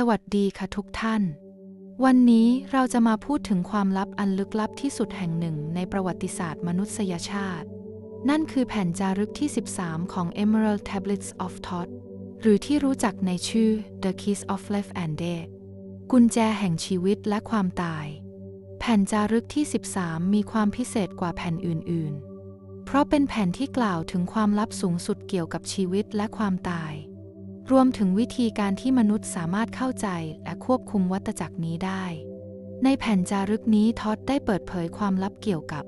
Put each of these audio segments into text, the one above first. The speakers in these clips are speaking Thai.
สวัสดีค่ะทุกท่าน วันนี้เราจะมาพูดถึงความลับอันลึกลับที่สุดแห่งหนึ่งในประวัติศาสตร์มนุษยชาติ นั่นคือแผ่นจารึกที่ 13 ของ Emerald Tablets of Thoth หรือที่รู้จักในชื่อ The Keys of Life and Death กุญแจแห่งชีวิตและความตาย แผ่นจารึกที่ 13 มีความพิเศษกว่าแผ่นอื่น ๆ เพราะเป็นแผ่นที่กล่าวถึงความลับสูงสุดเกี่ยวกับชีวิตและความตาย รวมถึงวิธีการที่มนุษย์สามารถเข้าใจและควบคุมวัฏจักรนี้ได้ ในแผ่นจารึกนี้ท็อดได้เปิดเผยความลับเกี่ยวกับ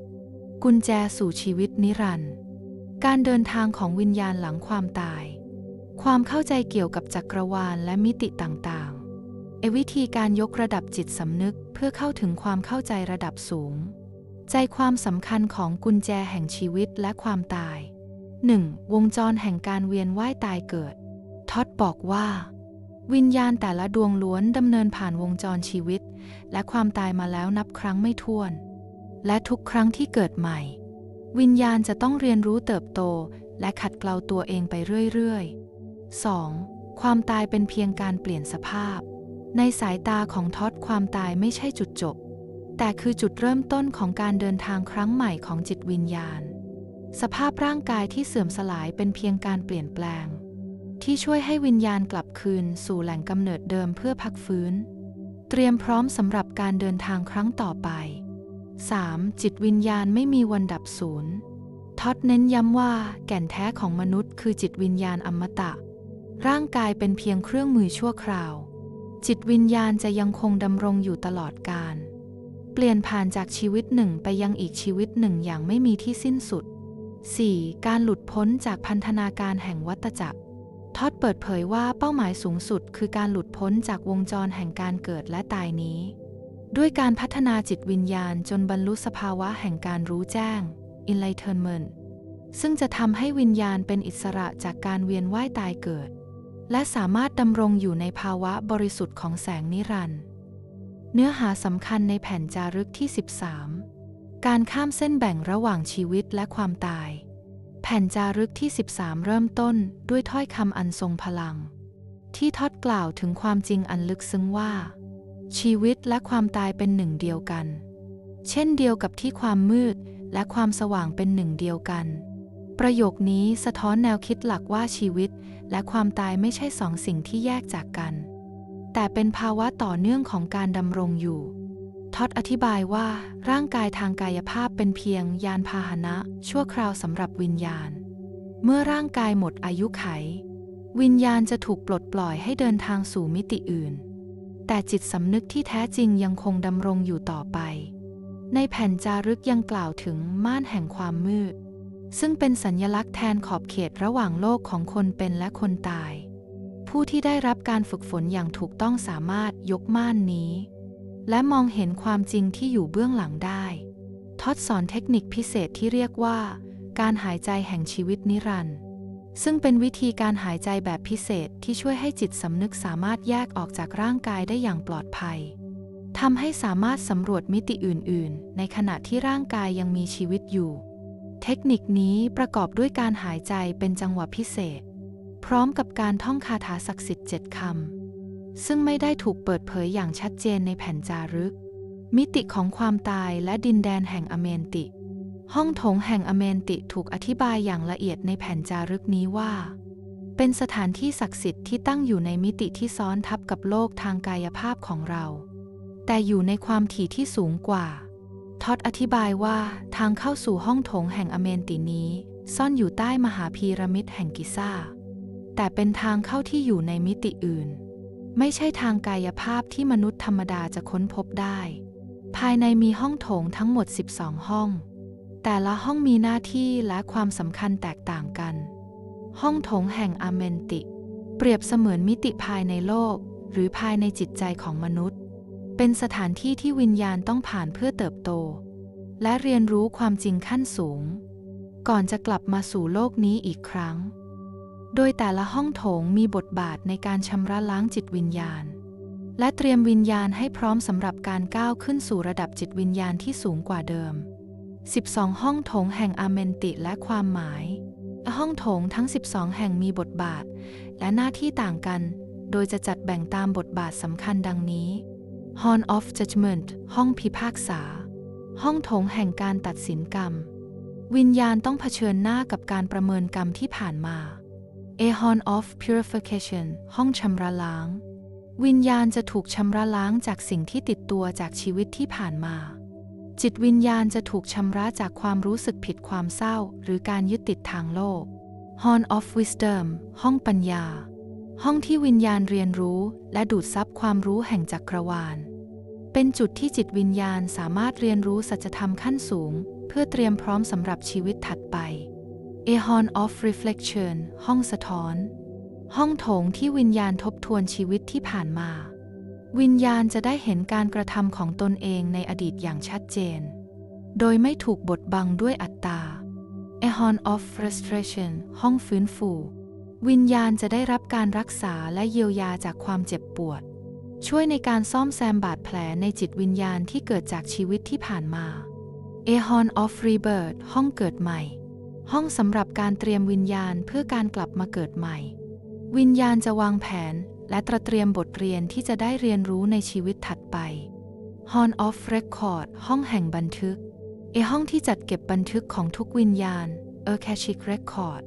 กุญแจสู่ชีวิตนิรันดร์การเดินทางของวิญญาณหลังความตาย ความเข้าใจเกี่ยวกับจักรวาลและมิติต่างๆ เอวิธีการยกระดับจิตสำนึกเพื่อเข้าถึงความเข้าใจระดับสูง ใจความสำคัญของกุญแจแห่งชีวิตและความตาย 1. วงจรแห่งการเวียนว่ายตายเกิด ท็อดบอกว่า วิญญาณแต่ละดวงล้วนดำเนินผ่านวงจรชีวิต และความตายมาแล้วนับครั้งไม่ถ้วน และทุกครั้งที่เกิดใหม่ วิญญาณจะต้องเรียนรู้เติบโต และขัดเกลาตัวเองไปเรื่อยๆ 2. ความตายเป็นเพียงการเปลี่ยนสภาพ ในสายตาของท็อดความตายไม่ใช่จุดจบ แต่คือจุดเริ่มต้นของการเดินทางครั้งใหม่ของจิตวิญญาณ สภาพร่างกายที่เสื่อมสลายเป็นเพียงการเปลี่ยนแปลง ที่ช่วยให้วิญญาณกลับคืนสู่แหล่งกำเนิดเดิมเพื่อพักฟื้น เตรียมพร้อมสำหรับการเดินทางครั้งต่อไป 3. จิตวิญญาณไม่มีวันดับสูญท็อดเน้นย้ำว่าแก่นแท้ของมนุษย์คือจิตวิญญาณอมตะ ร่างกายเป็นเพียงเครื่องมือชั่วคราว จิตวิญญาณจะยังคงดำรงอยู่ตลอดกาลเปลี่ยนผ่านจากชีวิตหนึ่งไปยังอีกชีวิตหนึ่งอย่างไม่มีที่สิ้นสุด 4. การหลุดพ้นจากพันธนาการแห่งวัฏจักร ท็อดเปิดเผยว่าเป้าหมายสูงสุดคือการหลุดพ้นจากวงจรแห่งการเกิดและตายนี้ ด้วยการพัฒนาจิตวิญญาณจนบรรลุสภาวะแห่งการรู้แจ้ง enlightenment ซึ่งจะทำให้วิญญาณเป็นอิสระจากการเวียนว่ายตายเกิด และสามารถดำรงอยู่ในภาวะบริสุทธิ์ของแสงนิรันดร์เนื้อหาสำคัญในแผ่นจารึกที่ 13 การข้ามเส้นแบ่งระหว่างชีวิตและความตาย แผ่นจารึกที่ 13 เริ่มต้นด้วยถ้อยคำอันทรงพลัง ที่ทอดกล่าวถึงความจริงอันลึกซึ้งว่า ชีวิตและความตายเป็นหนึ่งเดียวกัน เช่นเดียวกับที่ความมืดและความสว่างเป็นหนึ่งเดียวกัน ประโยคนี้สะท้อนแนวคิดหลักว่าชีวิตและความตายไม่ใช่สองสิ่งที่แยกจากกัน แต่เป็นภาวะต่อเนื่องของการดำรงอยู่ ท็อดอธิบายว่าร่างกายทางกายภาพเป็นเพียงยานพาหนะ ชั่วคราวสำหรับวิญญาณ เมื่อร่างกายหมดอายุไข วิญญาณจะถูกปลดปล่อยให้เดินทางสู่มิติอื่น แต่จิตสำนึกที่แท้จริงยังคงดำรงอยู่ต่อไป ในแผ่นจารึกยังกล่าวถึงม่านแห่งความมืด ซึ่งเป็นสัญญลักษณ์แทนขอบเขตระหว่างโลกของคนเป็นและคนตาย ผู้ที่ได้รับการฝึกฝนอย่างถูกต้องสามารถยกม่านนี้ และมองเห็นความจริงที่อยู่เบื้องหลังได้ ทอดสอนเทคนิคพิเศษที่เรียกว่า การหายใจแห่งชีวิตนิรันดร์ซึ่งเป็นวิธีการหายใจแบบพิเศษที่ช่วยให้จิตสำนึกสามารถแยกออกจากร่างกายได้อย่างปลอดภัยทำให้สามารถสำรวจมิติอื่น ๆ ในขณะที่ร่างกายยังมีชีวิตอยู่ เทคนิคนี้ประกอบด้วยการหายใจเป็นจังหวะพิเศษ พร้อมกับการท่องคาถาศักดิ์สิทธิ์เจ็ดคำ ซึ่งไม่ได้ถูกเปิดเผยอย่างชัดเจนในแผ่นจารึก มิติของความตายและดินแดนแห่งอเมนติ ห้องโถงแห่งอเมนติถูกอธิบายอย่างละเอียดในแผ่นจารึกนี้ว่า เป็นสถานที่ศักดิ์สิทธิ์ที่ตั้งอยู่ในมิติที่ซ้อนทับกับโลกทางกายภาพของเรา แต่อยู่ในความถี่ที่สูงกว่าท็อดอธิบายว่าทางเข้าสู่ห้องโถงแห่งอเมนตินี้ ซ่อนอยู่ใต้มหาพีระมิดแห่งกิซ่า แต่เป็นทางเข้าที่อยู่ในมิติอื่น ไม่ใช่ทางกายภาพที่มนุษย์ธรรมดาจะค้นพบได้ ภายในมีห้องโถงทั้งหมด 12 ห้อง แต่ละห้องมีหน้าที่และความสำคัญแตกต่างกัน ห้องโถงแห่งอเมนติ เปรียบเสมือนมิติภายในโลก หรือภายในจิตใจของมนุษย์ เป็นสถานที่ที่วิญญาณต้องผ่านเพื่อเติบโต และเรียนรู้ความจริงขั้นสูง ก่อนจะกลับมาสู่โลกนี้อีกครั้ง โดยแต่ละห้องโถงมีบทบาทในการชำระล้างจิตวิญญาณ และเตรียมวิญญาณให้พร้อมสำหรับการก้าวขึ้นสู่ระดับจิตวิญญาณที่สูงกว่าเดิม 12 ห้องโถงแห่งอาเมนติและความหมาย ห้องโถงทั้ง 12 แห่งมีบทบาท และหน้าที่ต่างกัน โดยจะจัดแบ่งตามบทบาทสำคัญดังนี้ Hall of Judgment ห้องพิพากษา ห้องโถงแห่งการตัดสินกรรม วิญญาณต้องเผชิญหน้ากับการประเมินกรรมที่ผ่านมา A Hall of Purification ห้องชำระล้าง วิญญาณจะถูกชำระล้างจากสิ่งที่ติดตัวจากชีวิตที่ผ่านมา จิตวิญญาณจะถูกชำระจากความรู้สึกผิดความเศร้า หรือการยึดติดทางโลก Horn of Wisdom ห้องปัญญา ห้องที่วิญญาณเรียนรู้และดูดซับความรู้แห่งจักรวาล เป็นจุดที่จิตวิญญาณสามารถเรียนรู้สัจธรรมขั้นสูง เพื่อเตรียมพร้อมสำหรับชีวิตถัดไป A Horn of Reflection ห้องสะท้อน ห้องโถงที่วิญญาณทบทวนชีวิตที่ผ่านมา วิญญาณจะได้เห็นการกระทำของตนเองในอดีตอย่างชัดเจน โดยไม่ถูกบดบังด้วยอัตตา A Horn of Frustration ห้องฟื้นฟู วิญญาณจะได้รับการรักษาและเยียวยาจากความเจ็บปวด ช่วยในการซ่อมแซมบาดแผลในจิตวิญญาณที่เกิดจากชีวิตที่ผ่านมา A Horn of Rebirth ห้องเกิดใหม่ ห้องสำหรับการเตรียมวิญญาณเพื่อการกลับมาเกิดใหม่ วิญญาณจะวางแผนและตระเตรียมบทเรียนที่จะได้เรียนรู้ในชีวิตถัดไป Horn of Record ห้องแห่งบันทึกเอห้องที่จัดเก็บบันทึกของทุกวิญญาณ Akashic Record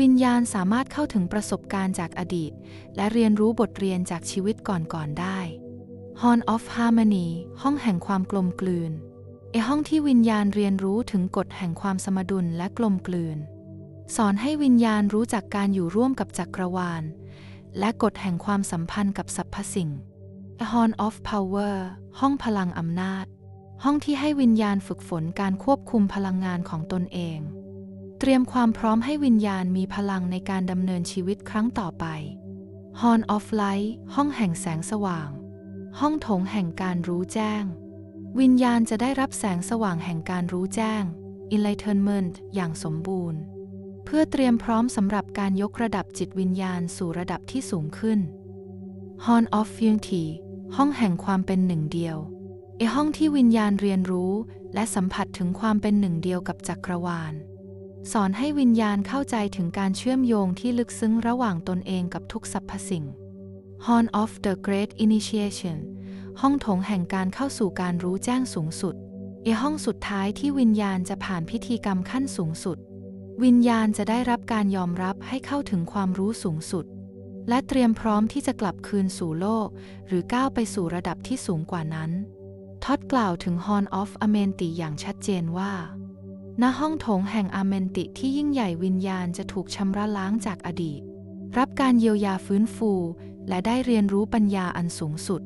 วิญญาณสามารถเข้าถึงประสบการณ์จากอดีต และเรียนรู้บทเรียนจากชีวิตก่อนๆได้ Horn of Harmony ห้องแห่งความกลมกลืน เอห้องที่วิญญาณเรียนรู้ถึงกฎแห่งความสมดุลและกลมกลืน สอนให้วิญญาณรู้จักการอยู่ร่วมกับจักรวาล และกฎแห่งความสัมพันธ์กับสรรพสิ่ง A Horn of Power ห้องพลังอำนาจ ห้องที่ให้วิญญาณฝึกฝนการควบคุมพลังงานของตนเอง เตรียมความพร้อมให้วิญญาณมีพลังในการดำเนินชีวิตครั้งต่อไป Horn of Light ห้องแห่งแสงสว่าง ห้องโถงแห่งการรู้แจ้ง วิญญาณจะได้รับแสงสว่างแห่งการรู้แจ้ง Enlightenment อย่างสมบูรณ์ เพื่อเตรียมพร้อมสำหรับการยกระดับจิตวิญญาณสู่ระดับที่สูงขึ้น Horn of Unity ห้องแห่งความเป็นหนึ่งเดียวเอห้องที่วิญญาณเรียนรู้และสัมผัสถึงความเป็นหนึ่งเดียวกับจักรวาล สอนให้วิญญาณเข้าใจถึงการเชื่อมโยงที่ลึกซึ้งระหว่างตนเองกับทุกสรรพสิ่ง Horn of the Great Initiation ห้องโถงแห่งการเข้าสู่การรู้แจ้งสูงสุดเอห้องสุดท้ายที่วิญญาณจะผ่านพิธีกรรมขั้นสูงสุด วิญญาณจะได้รับการยอมรับให้เข้าถึงความรู้สูงสุด และเตรียมพร้อมที่จะกลับคืนสู่โลก หรือก้าวไปสู่ระดับที่สูงกว่านั้นทอดกล่าวถึง Horn of a m e n t i อย่างชัดเจนว่า ณห้องโถงแห่งอาเมนติที่ยิ่งใหญ่วิญญาณจะถูกชำระล้างจากอดีต รับการเยียวยาฟื้นฟู และได้เรียนรู้ปัญญาอันสูงสุด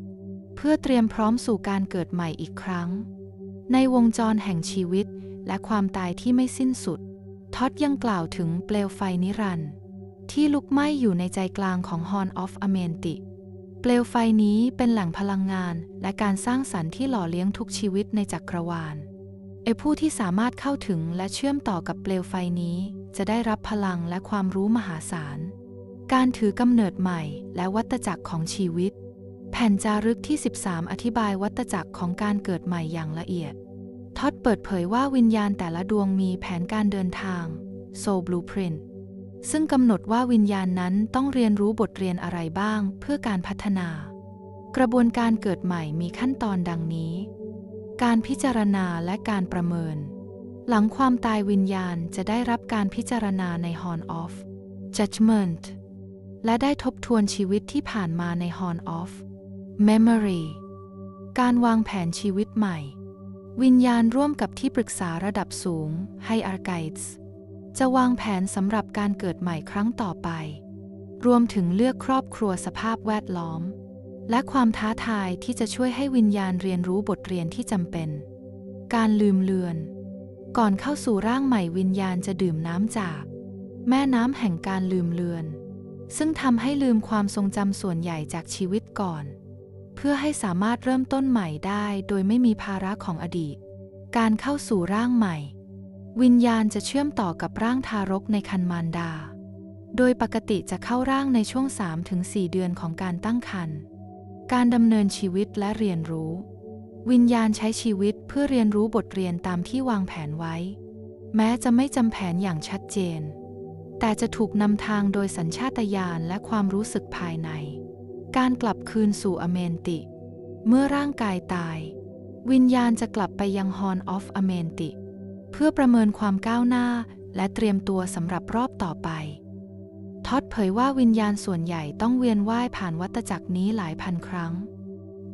เพื่อเตรียมพร้อมสู่การเกิดใหม่อีกครั้ง ในวงจรแห่งชีวิตและความตายที่ไม่สิ้นสุด ท็อดยังกล่าวถึงเปลวไฟนิรันดร์ที่ลุกไหม้อยู่ในใจกลางของ Horn of a m e n t i เปลวไฟนี้เป็นแหล่งพลังงานและการสร้างสรรค์ที่หล่อเลี้ยงทุกชีวิตในจักรวาลไอผู้ที่สามารถเข้าถึงและเชื่อมต่อกับเปลวไฟนี้ จะได้รับพลังและความรู้มหาศาล การถือกำเนิดใหม่และวัตจักรของชีวิต แผ่นจารึกที่ 13 อธิบายวัตจักรของการเกิดใหม่อย่างละเอียดทอดเปิดเผยว่าวิญญาณแต่ละดวงมีแผนการเดินทาง Soul Blueprint ซึ่งกำหนดว่าวิญญาณนั้นต้องเรียนรู้บทเรียนอะไรบ้างเพื่อการพัฒนา กระบวนการเกิดใหม่มีขั้นตอนดังนี้ การพิจารณาและการประเมิน หลังความตายวิญญาณจะได้รับการพิจารณาใน Horn of Judgment และได้ทบทวนชีวิตที่ผ่านมาใน Horn of Memory การวางแผนชีวิตใหม่ วิญญาณร่วมกับที่ปรึกษาระดับสูงให้ Archives จะวางแผนสำหรับการเกิดใหม่ครั้งต่อไป รวมถึงเลือกครอบครัวสภาพแวดล้อม และความท้าทายที่จะช่วยให้วิญญาณเรียนรู้บทเรียนที่จำเป็น การลืมเลือน ก่อนเข้าสู่ร่างใหม่วิญญาณจะดื่มน้ำจาก แม่น้ำแห่งการลืมเลือน ซึ่งทำให้ลืมความทรงจำส่วนใหญ่จากชีวิตก่อน พื่อให้สามารถเริ่มต้นใหม่ได้โดยไม่มีภาระของอดีต การเข้าสู่ร่างใหม่ วิญญาณจะเชื่อมต่อกับร่างทารกในคันมารดา โดยปกติจะเข้าร่างในช่วง 3-4 เดือนของการตั้งครรภ์การดำเนินชีวิตและเรียนรู้ วิญญาณใช้ชีวิตเพื่อเรียนรู้บทเรียนตามที่วางแผนไว้ แม้จะไม่จำแผนอย่างชัดเจน แต่จะถูกนำทางโดยสัญชาตญาณและความรู้สึกภายใน การกลับคืนสู่อเมนติ เมื่อร่างกายตาย วิญญาณจะกลับไปยังฮอนออฟอเมนติ เพื่อประเมินความก้าวหน้าและเตรียมตัวสำหรับรอบต่อไป ท็อดเผยว่าวิญญาณส่วนใหญ่ต้องเวียนว่ายผ่านวัฏจักรนี้หลายพันครั้ง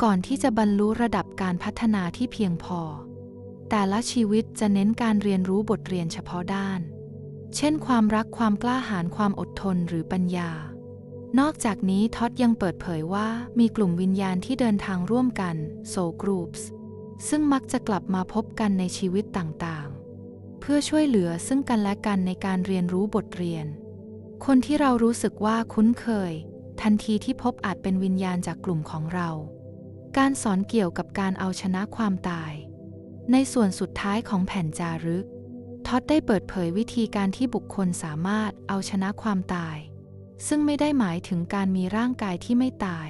ก่อนที่จะบรรลุระดับการพัฒนาที่เพียงพอ แต่ละชีวิตจะเน้นการเรียนรู้บทเรียนเฉพาะด้าน เช่นความรักความกล้าหาญความอดทนหรือปัญญา นอกจากนี้ท็อดยังเปิดเผยว่ามีกลุ่มวิญญาณที่เดินทางร่วมกัน Soul Groups ซึ่งมักจะกลับมาพบกันในชีวิตต่างๆ เพื่อช่วยเหลือซึ่งกันและกันในการเรียนรู้บทเรียน คนที่เรารู้สึกว่าคุ้นเคย ทันทีที่พบอาจเป็นวิญญาณจากกลุ่มของเรา การสอนเกี่ยวกับการเอาชนะความตาย ในส่วนสุดท้ายของแผ่นจารึกท็อดได้เปิดเผยวิธีการที่บุคคลสามารถเอาชนะความตาย ซึ่งไม่ได้หมายถึงการมีร่างกายที่ไม่ตาย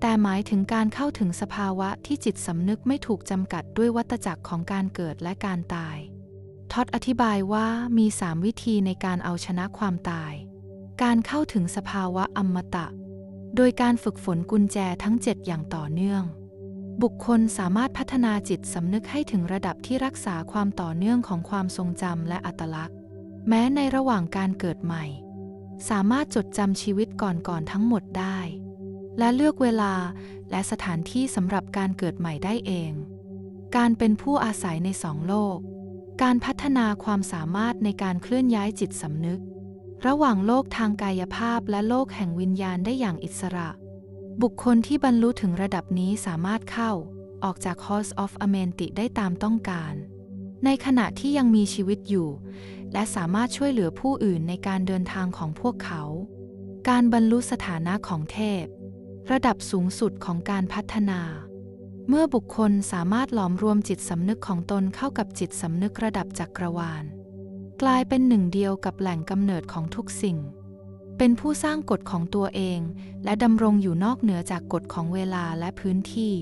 แต่หมายถึงการเข้าถึงสภาวะที่จิตสำนึกไม่ถูกจำกัดด้วยวัฏจักรของการเกิดและการตาย ท็อดอธิบายว่ามีสามวิธีในการเอาชนะความตาย การเข้าถึงสภาวะอมตะ โดยการฝึกฝนกุญแจทั้ง 7 อย่างต่อเนื่อง บุคคลสามารถพัฒนาจิตสำนึกให้ถึงระดับที่รักษาความต่อเนื่องของความทรงจำและอัตลักษณ์ แม้ในระหว่างการเกิดใหม่ สามารถจดจำชีวิตก่อนๆทั้งหมดได้ และเลือกเวลาและสถานที่สำหรับการเกิดใหม่ได้เอง การเป็นผู้อาศัยในสองโลก การพัฒนาความสามารถในการเคลื่อนย้ายจิตสำนึก ระหว่างโลกทางกายภาพและโลกแห่งวิญญาณได้อย่างอิสระ บุคคลที่บรรลุถึงระดับนี้สามารถเข้า ออกจาก House of Amenti ได้ตามต้องการ ในขณะที่ยังมีชีวิตอยู่ และสามารถช่วยเหลือผู้อื่นในการเดินทางของพวกเขา การบรรลุสถานะของเทพ ระดับสูงสุดของการพัฒนา เมื่อบุคคลสามารถหลอมรวมจิตสำนึกของตนเข้ากับจิตสำนึกระดับจักรวาล กลายเป็นหนึ่งเดียวกับแหล่งกำเนิดของทุกสิ่ง เป็นผู้สร้างกฎของตัวเอง และดำรงอยู่นอกเหนือจากกฎของเวลาและพื้นที่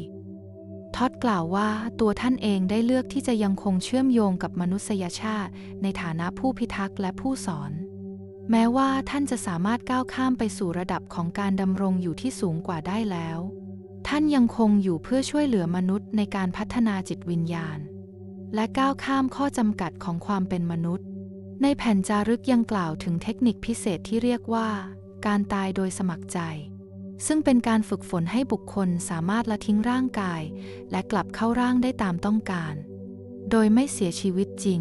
ท็อดกล่าวว่าตัวท่านเองได้เลือกที่จะยังคงเชื่อมโยงกับมนุษยชาติ ในฐานะผู้พิทักษ์และผู้สอน แม้ว่าท่านจะสามารถก้าวข้ามไปสู่ระดับของการดำรงอยู่ที่สูงกว่าได้แล้ว ท่านยังคงอยู่เพื่อช่วยเหลือมนุษย์ในการพัฒนาจิตวิญญาณ และก้าวข้ามข้อจำกัดของความเป็นมนุษย์ ในแผ่นจารึกยังกล่าวถึงเทคนิคพิเศษที่เรียกว่า การตายโดยสมัครใจ ซึ่งเป็นการฝึกฝนให้บุคคลสามารถละทิ้งร่างกาย และกลับเข้าร่างได้ตามต้องการ โดยไม่เสียชีวิตจริง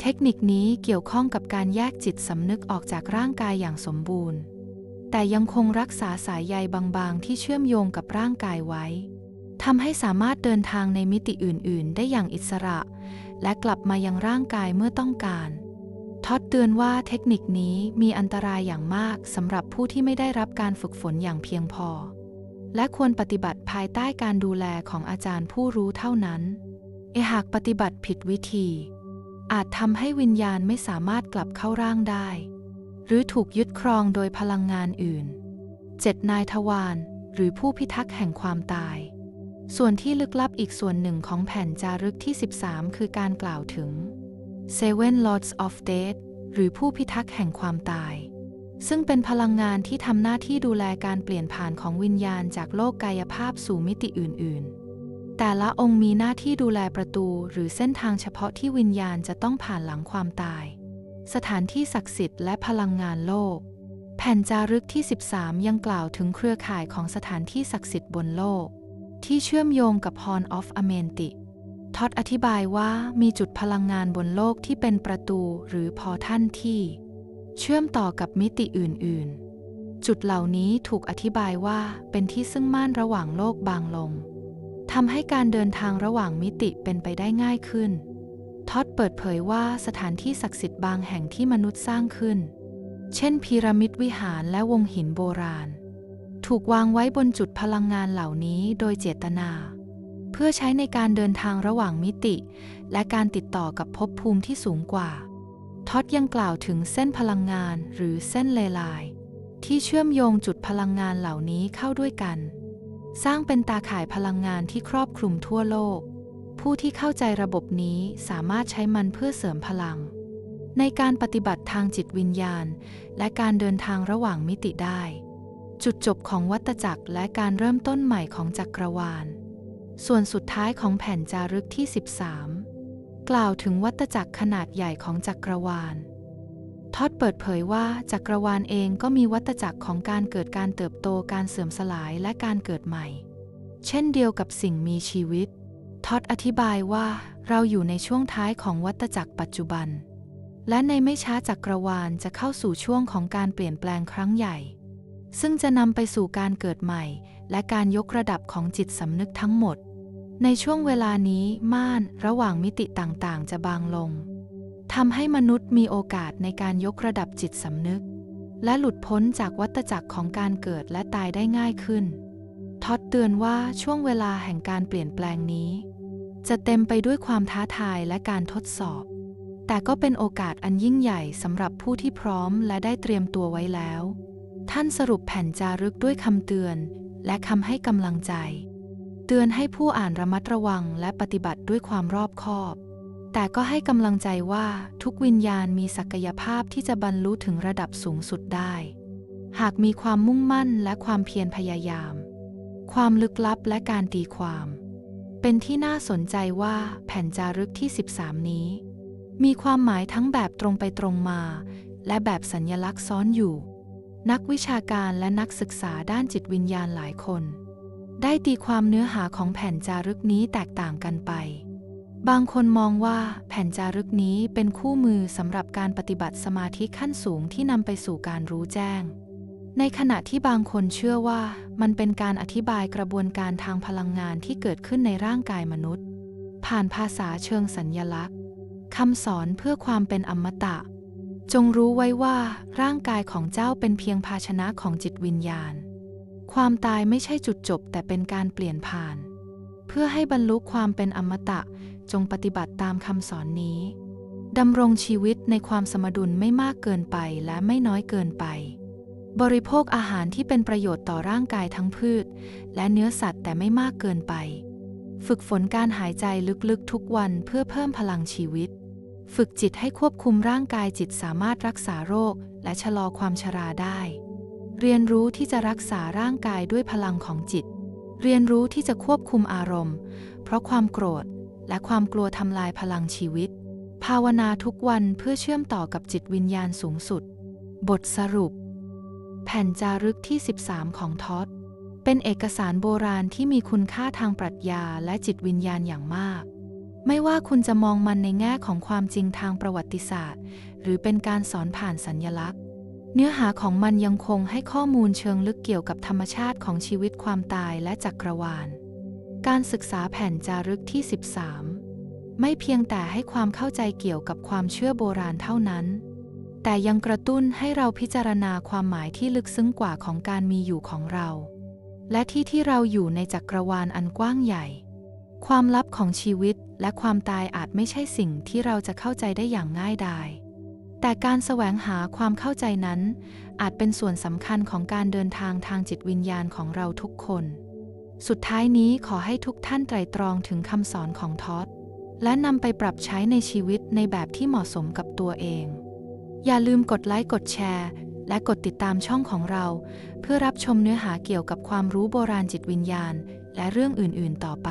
เทคนิคนี้เกี่ยวข้องกับการแยกจิตสำนึกออกจากร่างกายอย่างสมบูรณ์ แต่ยังคงรักษาสายใยบางๆ ที่เชื่อมโยงกับร่างกายไว้ทำให้สามารถเดินทางในมิติอื่น ๆ ได้อย่างอิสระ และกลับมายังร่างกายเมื่อต้องการ ท็อดเตือนว่าเทคนิคนี้มีอันตรายอย่างมากสำหรับผู้ที่ไม่ได้รับการฝึกฝนอย่างเพียงพอ และควรปฏิบัติภายใต้การดูแลของอาจารย์ผู้รู้เท่านั้นเอหากปฏิบัติผิดวิธี อาจทำให้วิญญาณไม่สามารถกลับเข้าร่างได้ หรือถูกยึดครองโดยพลังงานอื่นเจ็ดนายทวารหรือผู้พิทักษ์แห่งความตาย ส่วนที่ลึกลับอีกส่วนหนึ่งของแผ่นจารึกที่ 13 คือการกล่าวถึง Seven Lords of Death หรือผู้พิทักษ์แห่งความตาย ซึ่งเป็นพลังงานที่ทำหน้าที่ดูแลการเปลี่ยนผ่านของวิญญาณจากโลกกายภาพสู่มิติอื่น ๆ แต่ละองค์มีหน้าที่ดูแลประตูหรือเส้นทางเฉพาะที่วิญญาณจะต้องผ่านหลังความตาย สถานที่ศักดิ์สิทธิ์และพลังงานโลก แผ่นจารึกที่ 13 ยังกล่าวถึงเครือข่ายของสถานที่ศักดิ์สิทธิ์บนโลก ที่เชื่อมโยงกับ Horn of Amenti ท็อดอธิบายว่ามีจุดพลังงานบนโลกที่เป็นประตูหรือพอท่านที่ เชื่อมต่อกับมิติอื่น ๆ จุดเหล่านี้ถูกอธิบายว่าเป็นที่ซึ่งม่านระหว่างโลกบางลงทำให้การเดินทางระหว่างมิติเป็นไปได้ง่ายขึ้น ท็อดเปิดเผยว่าสถานที่ศักดิ์สิทธิ์บางแห่งที่มนุษย์สร้างขึ้น เช่นพีระมิดวิหารและวงหินโบราณ ถูกวางไว้บนจุดพลังงานเหล่านี้โดยเจตนา เพื่อใช้ในการเดินทางระหว่างมิติ และการติดต่อกับภพภูมิที่สูงกว่า ท็อดยังกล่าวถึงเส้นพลังงานหรือเส้นเลไลน์ที่เชื่อมโยงจุดพลังงานเหล่านี้เข้าด้วยกัน สร้างเป็นตาข่ายพลังงานที่ครอบคลุมทั่วโลก ผู้ที่เข้าใจระบบนี้สามารถใช้มันเพื่อเสริมพลัง ในการปฏิบัติทางจิตวิญญาณ และการเดินทางระหว่างมิติได้ จุดจบของวัฏจักรและการเริ่มต้นใหม่ของจักรวาล ส่วนสุดท้ายของแผ่นจารึกที่ 13 กล่าวถึงวัฏจักรขนาดใหญ่ของจักรวาล ทอดเปิดเผยว่าจักรวาลเองก็มีวัฏจักรของการเกิดการเติบโตการเสื่อมสลายและการเกิดใหม่ เช่นเดียวกับสิ่งมีชีวิต ทอดอธิบายว่าเราอยู่ในช่วงท้ายของวัฏจักรปัจจุบัน และในไม่ช้าจักรวาลจะเข้าสู่ช่วงของการเปลี่ยนแปลงครั้งใหญ่ ซึ่งจะนำไปสู่การเกิดใหม่ และการยกระดับของจิตสำนึกทั้งหมด ในช่วงเวลานี้ม่านระหว่างมิติต่างๆ จะบางลงทำให้มนุษย์มีโอกาสในการยกระดับจิตสำนึก และหลุดพ้นจากวัฏจักรของการเกิดและตายได้ง่ายขึ้น ทอดเตือนว่าช่วงเวลาแห่งการเปลี่ยนแปลงนี้ จะเต็มไปด้วยความท้าทายและการทดสอบ แต่ก็เป็นโอกาสอันยิ่งใหญ่สำหรับผู้ที่พร้อมและได้เตรียมตัวไว้แล้ว ท่านสรุปแผ่นจารึกด้วยคำเตือน และคำให้กำลังใจ เตือนให้ผู้อ่านระมัดระวังและปฏิบัติด้วยความรอบคอบ แต่ก็ให้กำลังใจว่าทุกวิญญาณมีศักยภาพที่จะบรรลุถึงระดับสูงสุดได้ หากมีความมุ่งมั่นและความเพียรพยายาม ความลึกลับและการตีความ เป็นที่น่าสนใจว่าแผ่นจารึกที่ 13 นี้ มีความหมายทั้งแบบตรงไปตรงมา และแบบสัญญลักษณ์ซ้อนอยู่ นักวิชาการและนักศึกษาด้านจิตวิญญาณหลายคน ได้ตีความเนื้อหาของแผ่นจารึกนี้แตกต่างกันไป บางคนมองว่าแผ่นจารึกนี้เป็นคู่มือสำหรับการปฏิบัติสมาธิขั้นสูงที่นำไปสู่การรู้แจ้ง ในขณะที่บางคนเชื่อว่ามันเป็นการอธิบายกระบวนการทางพลังงานที่เกิดขึ้นในร่างกายมนุษย์ ผ่านภาษาเชิงสัญญลักษณ์คำสอนเพื่อความเป็นอมตะ จงรู้ไว้ว่าร่างกายของเจ้าเป็นเพียงภาชนะของจิตวิญญาณ ความตายไม่ใช่จุดจบแต่เป็นการเปลี่ยนผ่าน เพื่อให้บรรลุความเป็นอมตะจงปฏิบัติตามคำสอนนี้ดำรงชีวิตในความสมดุลไม่มากเกินไปและไม่น้อยเกินไป บริโภคอาหารที่เป็นประโยชน์ต่อร่างกายทั้งพืช และเนื้อสัตว์แต่ไม่มากเกินไป ฝึกฝนการหายใจลึกๆทุกวันเพื่อเพิ่มพลังชีวิต ฝึกจิตให้ควบคุมร่างกายจิตสามารถรักษาโรค และชะลอความชราได้ เรียนรู้ที่จะรักษาร่างกายด้วยพลังของจิต เรียนรู้ที่จะควบคุมอารมณ์ เพราะความโกรธและความกลัวทำลายพลังชีวิต ภาวนาทุกวันเพื่อเชื่อมต่อกับจิตวิญญาณสูงสุด บทสรุป แผ่นจารึกที่ 13 ของทอดเป็นเอกสารโบราณที่มีคุณค่าทางปรัชญาและจิตวิญญาณอย่างมาก ไม่ว่าคุณจะมองมันในแง่ของความจริงทางประวัติศาสตร์ หรือเป็นการสอนผ่านสัญญลักษณ์ เนื้อหาของมันยังคงให้ข้อมูลเชิงลึกเกี่ยวกับธรรมชาติของชีวิตความตายและจักรวาล การศึกษาแผ่นจารึกที่ 13 ไม่เพียงแต่ให้ความเข้าใจเกี่ยวกับความเชื่อโบราณเท่านั้น แต่ยังกระตุ้นให้เราพิจารณาความหมายที่ลึกซึ้งกว่าของการมีอยู่ของเรา และที่ที่เราอยู่ในจักรวาลอันกว้างใหญ่ ความลับของชีวิตและความตายอาจไม่ใช่สิ่งที่เราจะเข้าใจได้อย่างง่ายดาย แต่การแสวงหาความเข้าใจนั้น อาจเป็นส่วนสำคัญของการเดินทางทางจิตวิญญาณของเราทุกคน สุดท้ายนี้ขอให้ทุกท่านไตรตรองถึงคำสอนของทอดและนำไปปรับใช้ในชีวิตในแบบที่เหมาะสมกับตัวเอง อย่าลืมกดไลค์กดแชร์ และกดติดตามช่องของเรา เพื่อรับชมเนื้อหาเกี่ยวกับความรู้โบราณจิตวิญญาณ และเรื่องอื่นๆต่อไป